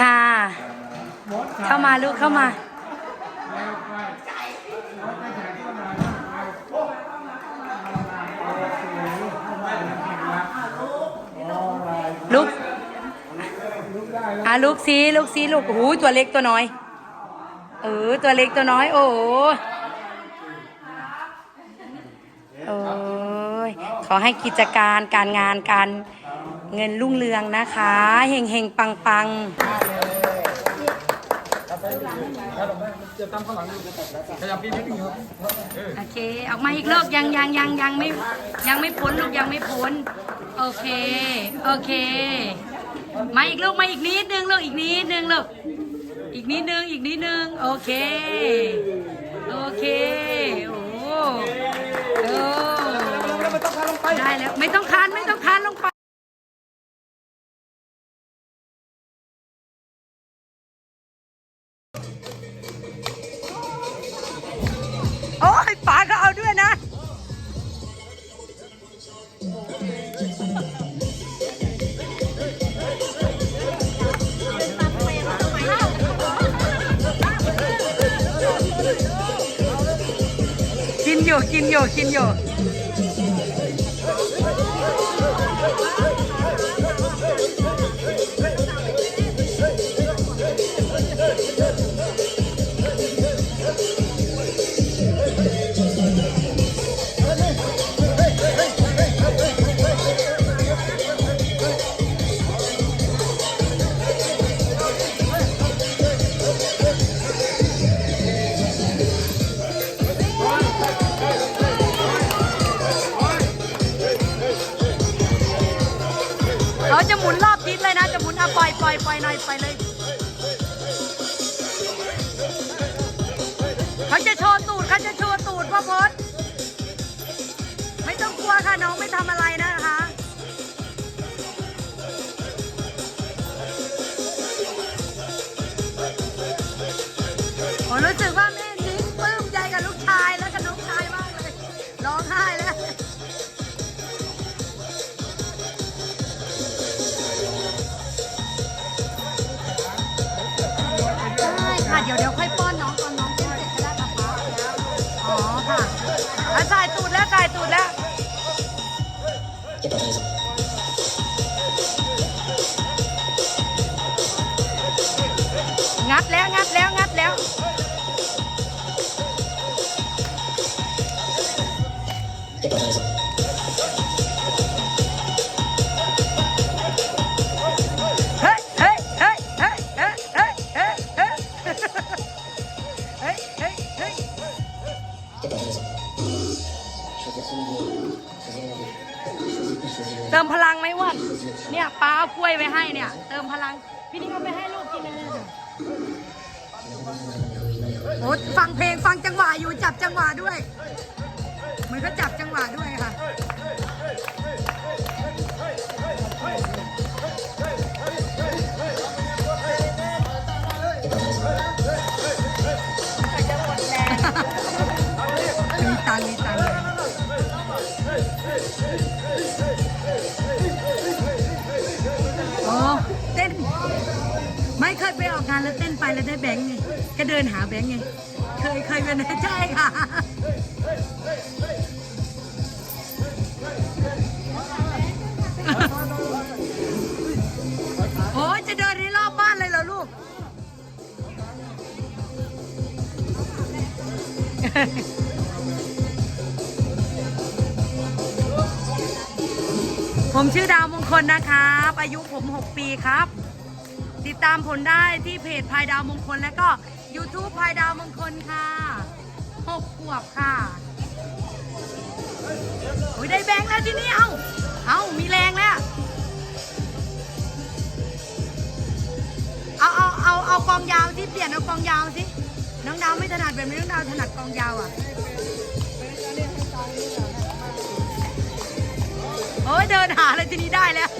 ค่ะ เข้ามาลูกเข้ามา ลูกอะลูกซีลูกซีลูกโอ้โหตัวเล็กตัวน้อย เออ ตัวเล็กตัวน้อย โอ้โหโอ้ยขอให้กิจการการงานการเงินรุ่งเรืองนะคะ เฮงเฮงปังปัง จะตามข้างหลังขยับนิดนึงครับเออโอเค ออกมาอีกลูกยังยังยังยังไม่ยังไม่พ้นลูกยังไม่พ้น โอเค โอเค มาอีกลูกมาอีกนิดนึงลูกอีกนิดนึงลูกอีกนิดนึงอีกนิดนึงโอเค โอเค โอ้โอ้แล้วไม่ต้องพาลงไปได้แล้วไม่ต้องคานไม่ กินอยู่ ปล่อยปล่อยปล่อยหน่อยปล่อยเลยเขาจะโชว์ตูดเขาจะโชว์ตูดพ่อพศไม่ต้องกลัวค่ะน้องไม่ทำอะไรนะ โอ้เต้น ไม่เคยไปออกงานแล้วเต้นไปแล้วได้แบงค์ไงก็เดินหาแบงค์ไง เคยเคยเป็นใช่ค่ะ โอ้จะเดินในรอบบ้านเลยเหรอลูก ผมชื่อดาวมงคลนะครับ อายุผม 6 ปีครับ ติดตามผลได้ที่เพจพายดาวมงคลและก็ YouTube พายดาวมงคลค่ะ6ขวบค่ะโอ้ยได้แบงค์แล้วที่นี้เอ้าเอามีแรงแล้ว เอาเอาเอาเอากองยาวที่เปลี่ยนเอากองยาวสิน้องดาวไม่ถนัดแบบนี้น้องดาวถนัดกองยาวอะ โอ้ยเดินหาอะไรทีนี้ได้แล้ว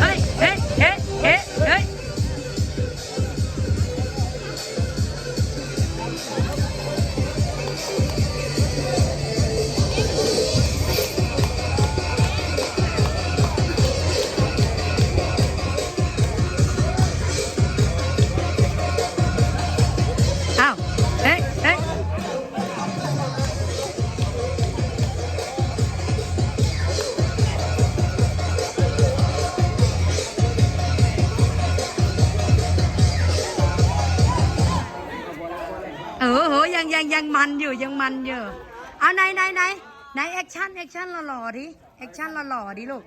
เฮ้ย มันอยู่ยังมันอยู่เอาไหนไหนไหนไหนแอคชั่นแอคชั่นหล่อๆดิแอคชั่นหล่อๆดิลูก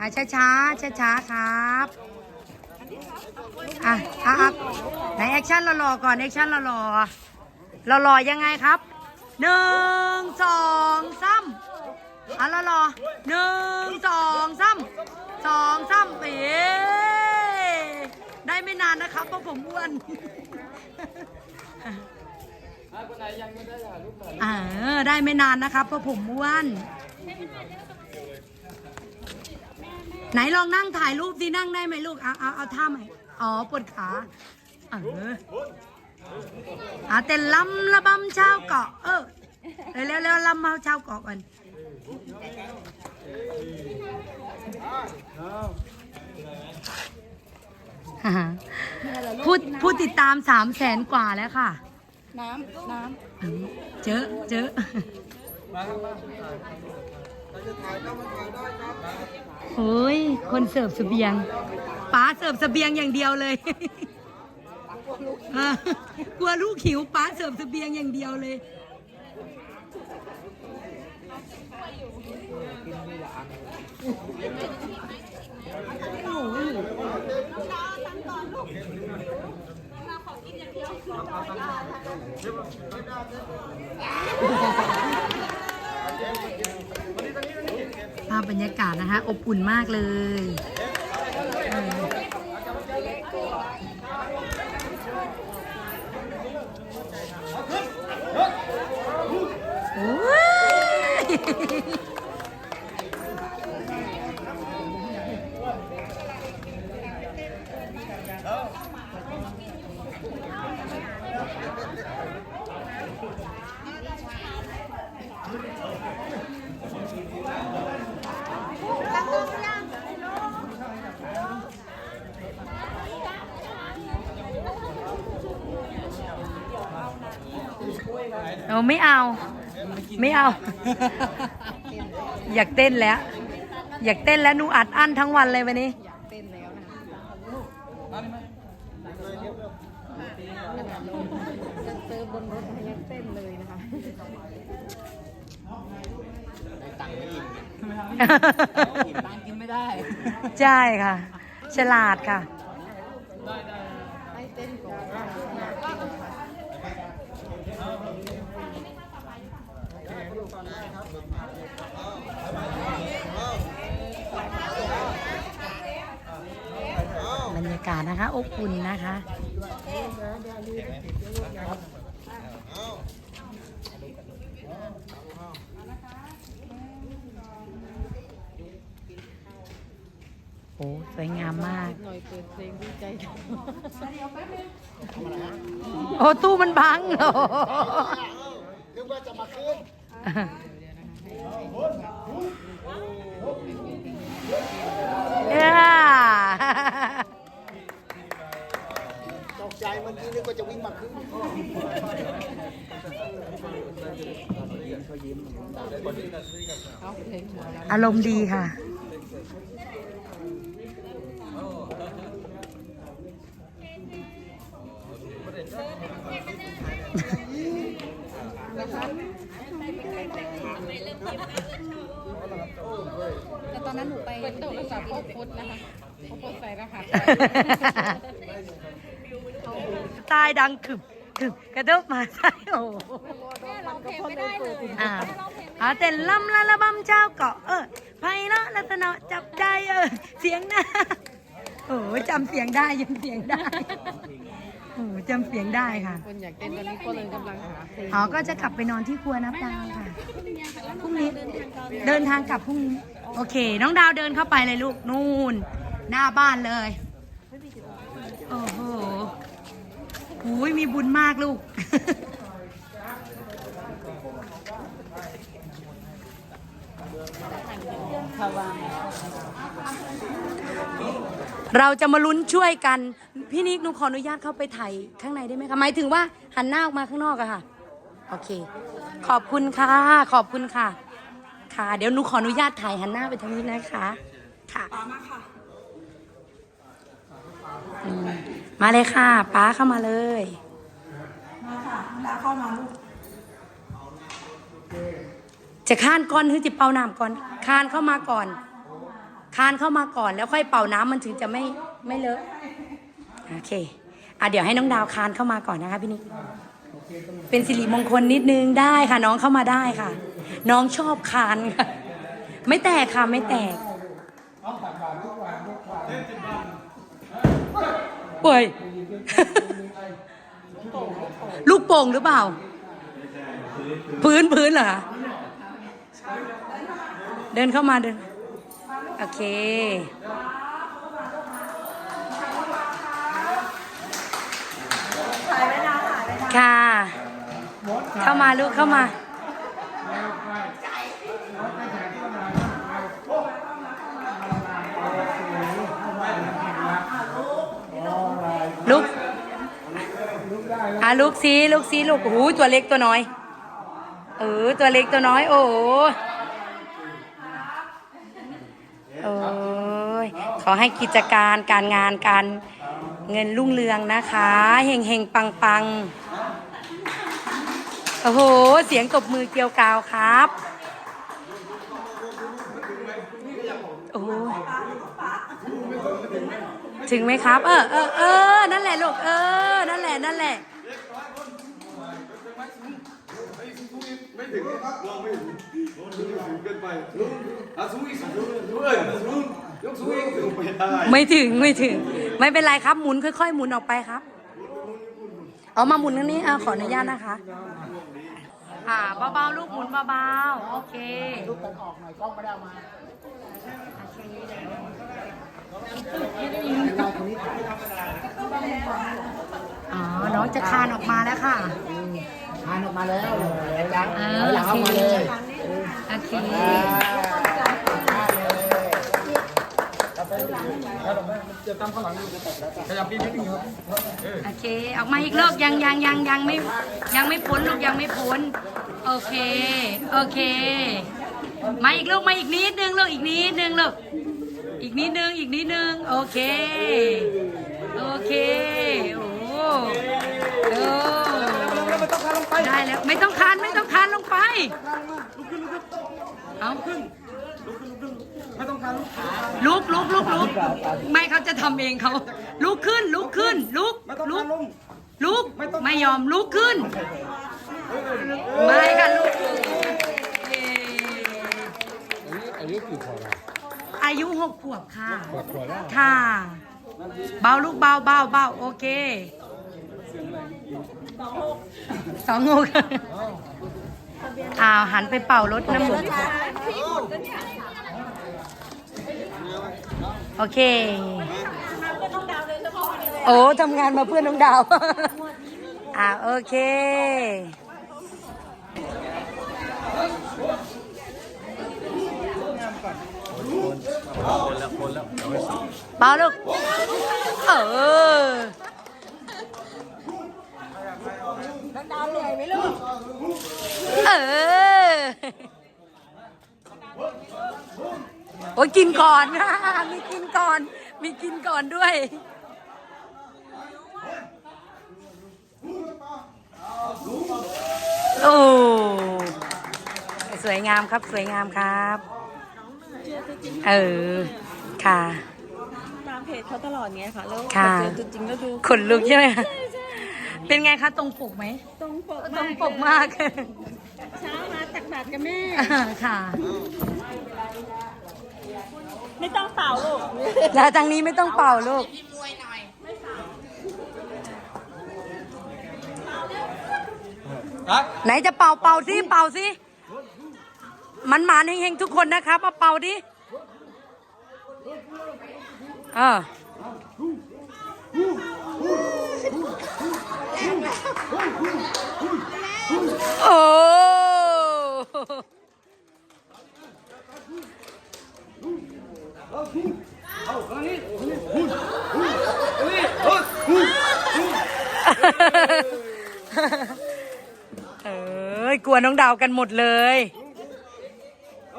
อะช้าช้าช้าช้าครับอะอะอะไหนแอคชั่นหล่อๆก่อนแอคชั่นหล่อๆหล่อๆยังไงครับหนึ่งสองสามอะหล่อๆหนึ่งสองสามสองสามเอ๋ได้ไม่นานนะครับเพราะผมอ้วน คนไหนยังไม่ได้ถ่ายรูปหน่อยเออได้ไม่นานนะครับเพราะผมม้วน ไหนลองนั่งถ่ายรูปสินั่งได้ไหมลูกเอาเอาเอาท่าใหม่อ๋อปวดขาเอออะเต้นลำระบำชาวเกาะ เออเร็วเร็วลำมาชาวเกาะก่อนผู้ผู้ติดตามสามแสนกว่าแล้วค่ะ น้ำน้อืมเจอเจอมาครับมาโอ้ย คนเสิร์ฟเสบียงป๋าเสิร์ฟเสบียงอย่างเดียวเลยอะกลัวลูกหิวป๋าเสิร์ฟเสบียงอย่างเดียวเลย ภาพบรรยากาศนะคะ อบอุ่นมากเลย โอ้ยเอาไม่เอา ไม่เอาอยากเต้นแล้ว อยากเต้นแล้วหนูอัดอั้นทั้งวันเลยวันนี้ำอยากเต้นแล้วนะคะมาดิมาเจอบนรถมันยังเต้นเลยนะคะตังกินไม่ได้ ใช่ค่ะ ฉลาดค่ะ ให้เต้นก่อน บรรยากาศ นะคะ อบอุ่นนะคะโอ้สวยงามมาก หน่อยเปิดเพลงดีใจโอ้ตู้มันบังโอ้นึกว่าจะมาขึ้นเอ้า ใจเมื่อกี้นึกว่าจะวิ่งมาขึ้นเอาเพลงหมอลอารมณ์ดีค่ะำแต่ตอนนั้นหนูไปเป็นโทรศัพท์พ่อพดนะคะพ่อพดใส่รหัส ตายดังขึบขึบกระเดบมาใช่โอ้โหแม่ร้องเพลงไม่ได้เลยอ่าเอาเต้นลำละละบำเจ้าเกาะเออไพเราะลัตนาจับใจเออเสียงนะโอ้โหจำเสียงได้ยังเสียงได้โอ้โหจำเสียงได้ค่ะคนอยากเต้นตอนนี้ก็เลยกำลังหาเพลงอ๋อก็จะกลับไปนอนที่ครัวนับดาวค่ะ พรุ่งนี้เดินทางกลับพรุ่งนี้โอเค น้องดาวเดินเข้าไปเลยลูก นู่น หน้าบ้านเลย โอ้โห หูยมีบุญมากลูก เราจะมาลุ้นช่วยกัน พี่นิกหนูขออนุญาตเข้าไปถ่ายข้างในได้ไหมคะหมายถึงว่าหันหน้าออกมาข้างนอกอะค่ะ โอเค ขอบคุณค่ะ ขอบคุณค่ะ ค่ะ เดี๋ยวหนูขออนุญาตถ่ายหันหน้าไปทางนี้นะคะ ค่ะอืม มาเลยค่ะ ป้าเข้ามาเลย มาค่ะดาเข้ามาลูกจะคานก่อนหรือจะเป่าน้ำก่อนคานเข้ามาก่อนคานเข้ามาก่อนแล้วค่อยเป่าน้ำมันถึงจะไม่ไม่เลอะโอเคอะเดี๋ยวให้น้องดาวคานเข้ามาก่อนนะคะพี่นิกเป็นสิริมงคลนิดนึงได้ค่ะ น้องเข้ามาได้ค่ะ น้องชอบคานค่ะ ไม่แตกค่ะไม่แตก ป่วย ลูกโป่งหรือเปล่า พื้นพื้นเหรอคะเดินเข้ามาเดิน โอเคถ่ายไว้นะถ่ายไว้นะค่ะ เข้ามาลูกเข้ามา ลูก อะลูกซีลูกซีลูกโอ้โหตัวเล็กตัวน้อย เออ ตัวเล็กตัวน้อย โอ้โหโอ้ยขอให้กิจการการงานการเงินรุ่งเรืองนะคะเฮงเฮงปังปังโอ้โห เสียงตบมือเกลียวกาวครับ โอ้ถึงไหมครับ เออเออเออนั่นแหละลูก เออ นั่นแหละ นั่นแหละ ไม่ถึงไม่ถึงถึงเกินไปลูกซุ้ยลูกเอ๋ยลูกซุ้ยไม่ถึงไม่ถึง ไม่เป็นไรครับหมุนค่อย ๆ หมุนออกไปครับ เอามาหมุนตรงนี้อะขออนุญาตนะคะอ่าเบาๆลูกหมุนเบาๆโอเคลูกกันออกหน่อยกล้องไม่ได้มาอ๋อน้องจะคานออกมาแล้วค่ะ ทานออกมาแล้วเลยจังเอถออยหลังออกมาเลยโอเคจะตามข้างหลังขยับปีนิดนึงครับเออโอเค ออกมาอีกลูกยังยังยังยังไม่ยังไม่พ้นลูกยังไม่พ้น โอเค โอเค มาอีกลูกมาอีกนิดนึงลูกอีกนิดนึงลูกอีกนิดนึงอีกนิดนึง โอเค โอเค โอ้โอ้ ได้แล้ว ไม่ต้องคานไม่ต้องคานลงไป ลุกขึ้นลุกขึ้นเอาขึ้นลุกขึ้นลุกขึ้นไม่ต้องการลูกลุกลุกลุกลุกไม่เขาจะทำเองเขาลุกขึ้นลุกขึ้นลุกไม่ต้องลุกากรลงลุกไม่ยอมลุกขึ้น ไม่ค่ะลุกเย้อายุกี่ขวบอายุหกขวบค่ะขวบขวบแล้วค่ะ เบาลูกเบาเบาเบาโอเค สองหกอ้าวหันไปเป่ารถน้ำมันโอเค โอ้ทำงานมาเพื่อนน้องดาว อ่าโอเคเป่าลูก เออ ดาวเหนื่อยไหมลูกเออโอ้ยกินก่อนมีกินก่อน มีกินก่อนด้วยโอ้สวยงามครับสวยงามครับเออค่ะตามเพจเขาตลอดไงค่ะ แล้วค่ะเจอตัวจริงแล้วดูขนลุกใช่ไหมคะ เป็นไงคะตรงปกไหมตรงปกตรงปกมากเช้ามาตักบาตรกับแม่ค่ะ ไม่ต้องเป่าลูกแล้วทางนี้ไม่ต้องเป่าลูกครับไหนจะเป่าเป่าสิเป่าสิมันหมานเฮงๆทุกคนนะครับมาเป่าดิเออ โอ้เอ้ยกลัวน้องดาวกันหมดเลย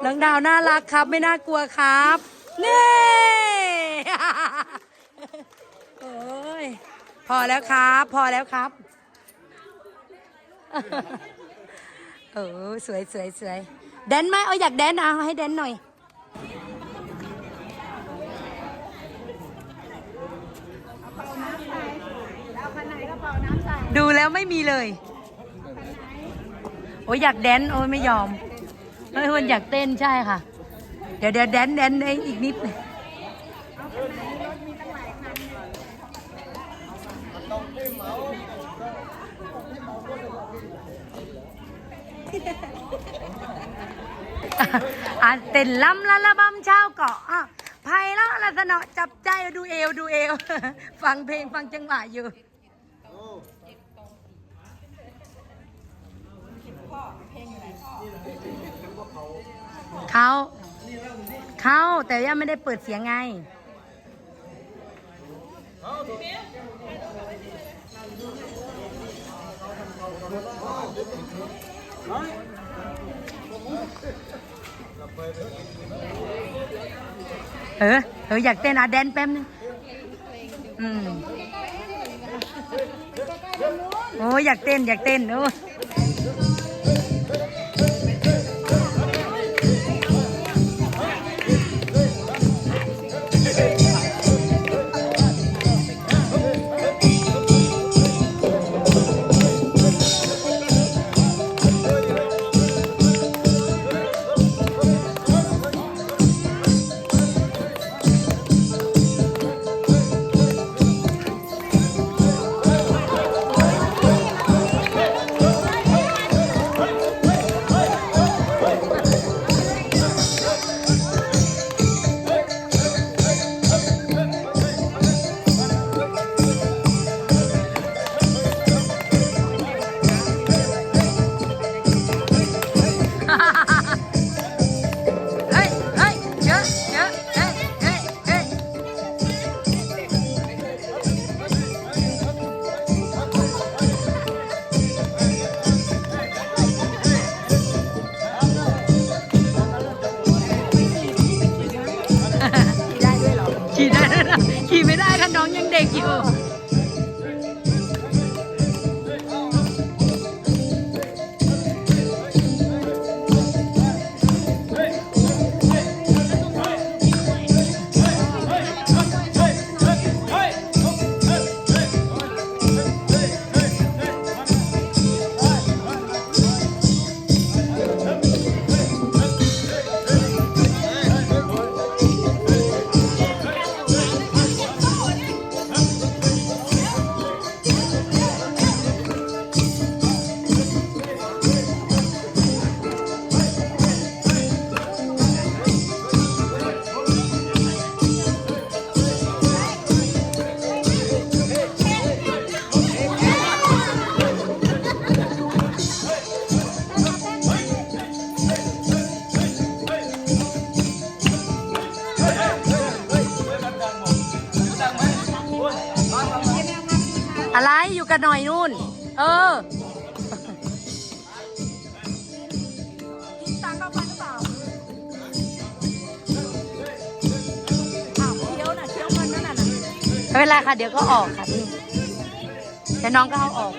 น้องดาวน่ารักครับ ไม่น่ากลัวครับ เน่ โอ้ย พอแล้วครับ พอแล้วครับ เออสวยสวยสวยแดนไหมเอาอยากแดนเอาให้แดนหน่อย ดูแล้วไม่มีเลย โอ้ยอยากแดนโอ้ยไม่ยอมเฮ้ยคนอยากเต้นใช่ค่ะ เดี๋ยวเดี๋ยวแดนแดนเองอีกนิดหนึ่ง อะเต้นลำละละบำเช้าเกาะอะไพเราะละสนอจับใจดูเอวดูเอว ฟังเพลงฟังจังหวะอยู่เขาเขาแต่ยังไม่ได้เปิดเสียงไงเออ เออ อยากเต้นอาแดนแป๊บนึงอืมโอ้ยอยากเต้น อยากเต้นโอ้ หน่อยนู่น เออไม่เป็นไรค่ะ เดี๋ยวก็ออกค่ะพี่เดี๋ยวน้องก็เอาออก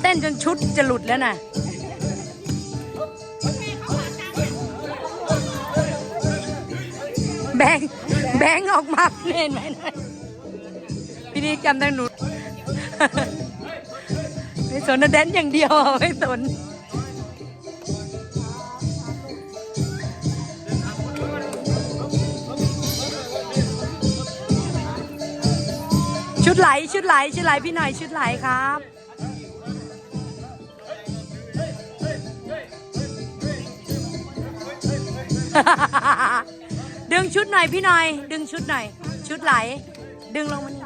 เต้นจนชุดจะหลุดแล้วน่ะแบงแบงออกมาเห็นไหมนะพิธีกรรมทางหนุดไม่สนนะแดนอย่างเดียวไม่สนชุดไหลชุดไหลชุดไหลพี่หน่อยชุดไหลครับ ดึงชุดหน่อยพี่หน่อย ดึงชุดหน่อย ชุดไหล ดึงลงมานี่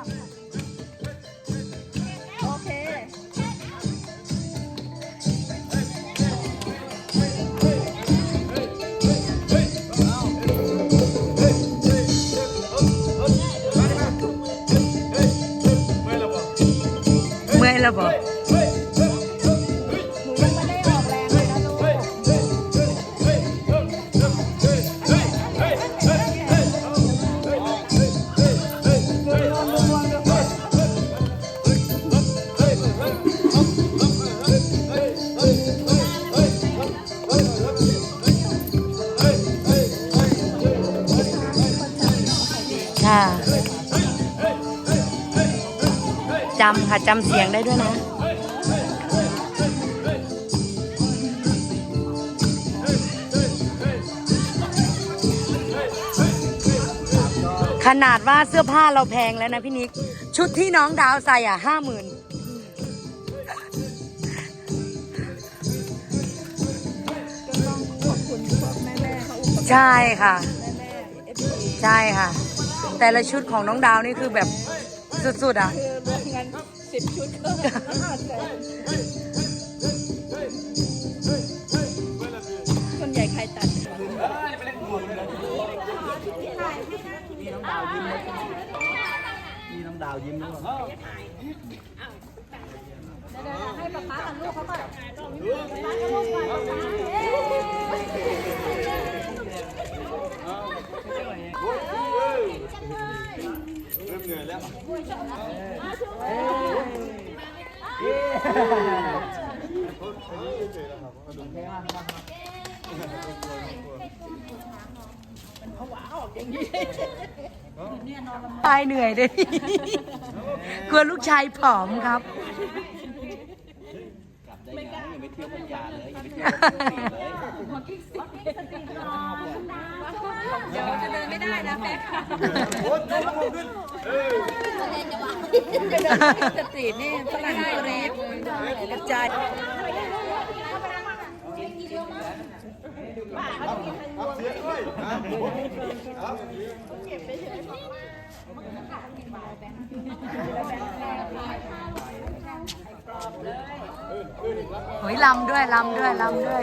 โอเคเมื่อยแล้วบอก จำค่ะจำเสียงได้ด้วยนะขนาดว่าเสื้อผ้าเราแพงแล้วนะพี่นิก ชุดที่น้องดาวใส่อะห้าหมื่นใช่ค่ะ ใช่ค่ะ แต่ละชุดของน้องดาวนี่คือแบบสุดๆอะคือรวมกันสิบชุดก็ห้าแสนส่วนใหญ่ใครตัดมีน้ำดาวยิ้มด้วยให้ป๊าป๊ากับลูกเขาก่อน ตายเหนื่อยเลยกลัวลูกชายผอมครับเดี๋ยวจะเดิน ไม่ได้นะแป๊บค่ะไปเดินที่สตรีทนี่ฝรั่งกรีดกระจายโอ้ยลำด้วยลำด้วยลำด้วย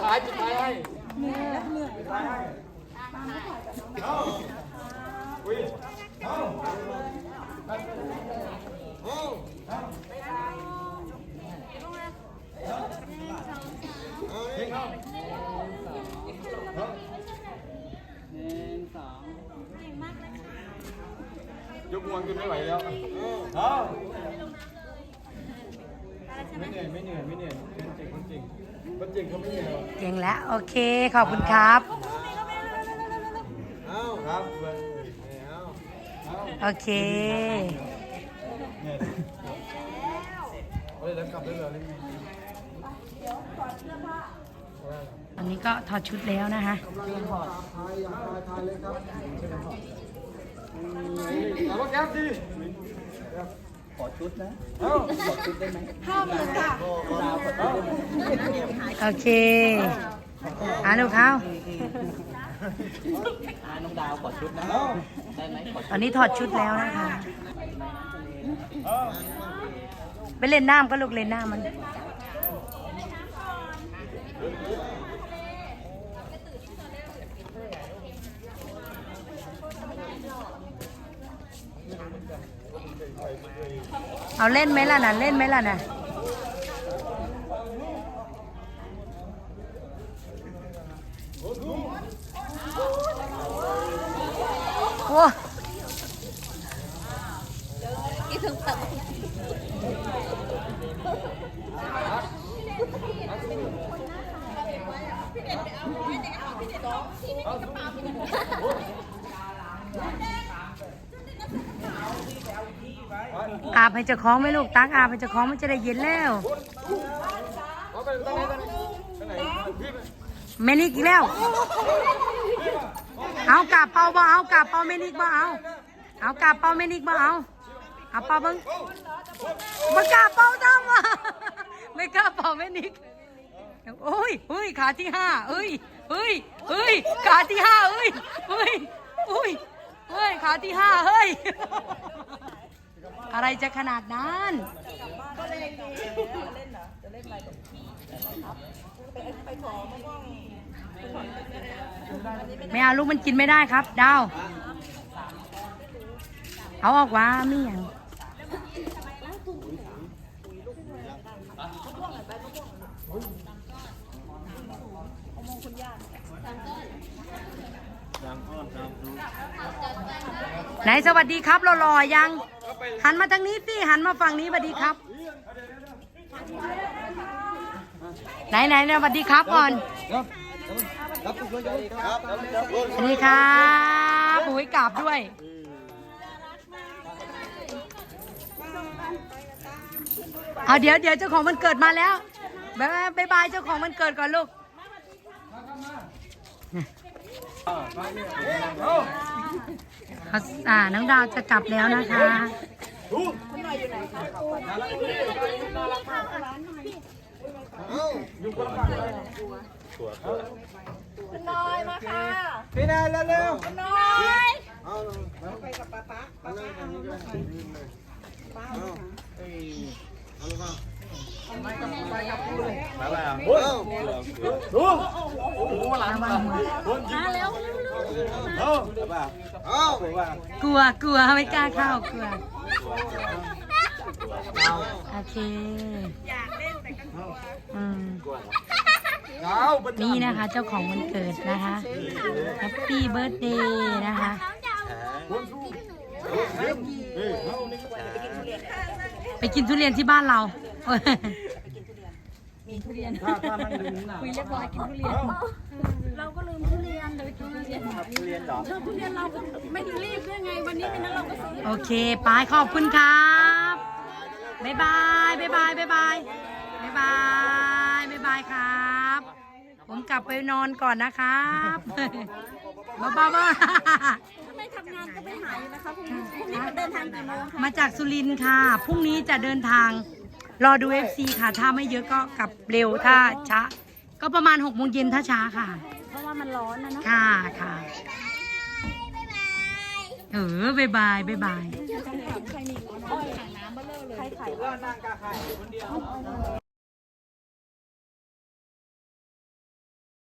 ท้ายปิดท้ายให้เหนื่อยแล้วเหนื่อยปิดท้ายให้เอาอุ้ยเอาเฮ้ยเอายกม วนขึ้นไม่ไหวแล้วเอาไม่เหนื่อยไม่เหนื่อยไม่เหนื่อยคนเก่งคนเก่งคนเก่งเขาไม่เหนื่อยหรอกเก่งแล้ว โอเค ขอบคุณครับ เอาครับเว้ยเอาเอาโอเคเนี่ยเอาเลยแล้วกลับได้เลยเลยอันนี้ก็ถอดชุดแล้วนะคะถา มว่าแก๊ปดิขอชุดนะเอ้าขอชุดได้ไหมห้าหมื่นค่ะดาวขอชุดได้ไหมโอเคอ่าลูกเขาน้องดาวขอชุดนะได้ไหมขอตอนนี้ถอดชุดแล้วนะคะไปเล่นน้ำก็ลูกเล่นน้ำมัน เอาเล่นไหมล่ะน่ะ เล่นไหมล่ะน่ะโอ้อีถึงตัก อาบให้เจ้าของไหมลูกตักอาบให้เจ้าของมันจะได้เย็นแล้วเมนิกอีกแล้ว เอากาเป่าบ่เอากาเป่าเมนิกบ่เอา เอากาเป่าเมนิกบ่เอาเอาเป่าเบังบ่กล้าเป่าทำอะไม่กล้าเป่าเมนิกโอ้ยเฮ้ยขาที่ห้าเอ้ยเฮ้ยเฮ้ยขาที่ห้าเอ้ยเฮ้ยเฮ้ยเฮ้ยขาที่ห้าเฮ้ย อะไรจะขนาดนั้น ก็เล่นดีจะเล่นเหอจะเล่นอะไรกับพี่ไปไปขอมาว่วงไม่เอาลูกมันกินไม่ได้ครับ ดาว เอาออกว่าไม่ยังไหนสวัสดีครับรอรอยัง หันมาทางนี้สิหันมาฝั่งนี้สวัสดีครับ ไหนไหนเนี่ยสวัสดีครับก่อนสวัสดีครับโอ้ยกราบด้วยเอาเดี๋ยวเดี๋ยวเจ้าของมันเกิดมาแล้วบายบายบายเจ้าของมันเกิดก่อนลูก เขาอ่าน้องดาวจะกลับแล้วนะคะพี่นายเร็วๆน้อยเอาเอาไปกับป๊าป๊าป๊าป๊าทางนี้ก็ได้เอาเอ้ยเอาลูกเอาไปกับไปกับกูเลยไปไปอะโอ้ดูโอ้โหหลังมามาเร็วเอาเอาไปว่า กลัวกลัวไม่กล้าเข้ากลัวโอเคอืมเอานี่นะคะเจ้าของวันเกิดนะคะแฮปปี้เบิร์ดเดย์นะคะไปกินทุเรียนที่บ้านเราถ้าถ้านั่งดูนี่นะคุยเรียบร้อยกินทุเรียน เราก็ลืมทุเรียนเลยกิ นทุเรียนทุเรียนเหรอเราทุเรียนเราก็ไม่ได้รีบด้วยไง วันนี้เป็นนั้นเราก็ซื้อ โอเคปายขอบคุณครับบ๊ายบายบ๊ายบายบ๊ายบายบ๊ายบายบ๊ายบายครับ ผมกลับไปนอนก่อนนะครับบ้าบ้าบ้าไม่ทำงานก็ไปหาอยู่นะคะพรุ่งนี้พรุ่งนี้เดินทางกี่โมงคะมาจากสุรินทร์ค่ะพรุ่งนี้จะเดินทาง รอดู FC ค่ะ ถ้าไม่เยอะก็กลับเร็วถ้าช้าก็ประมาณ6โมงเย็นถ้าช้าค่ะเพ ราะว่ามันร้อนนะเนาะค่ะค่ะ เออบายบายบายบาย ใครขายน้ำเบลเลยใครขายนั่งกาไข่คนเดียว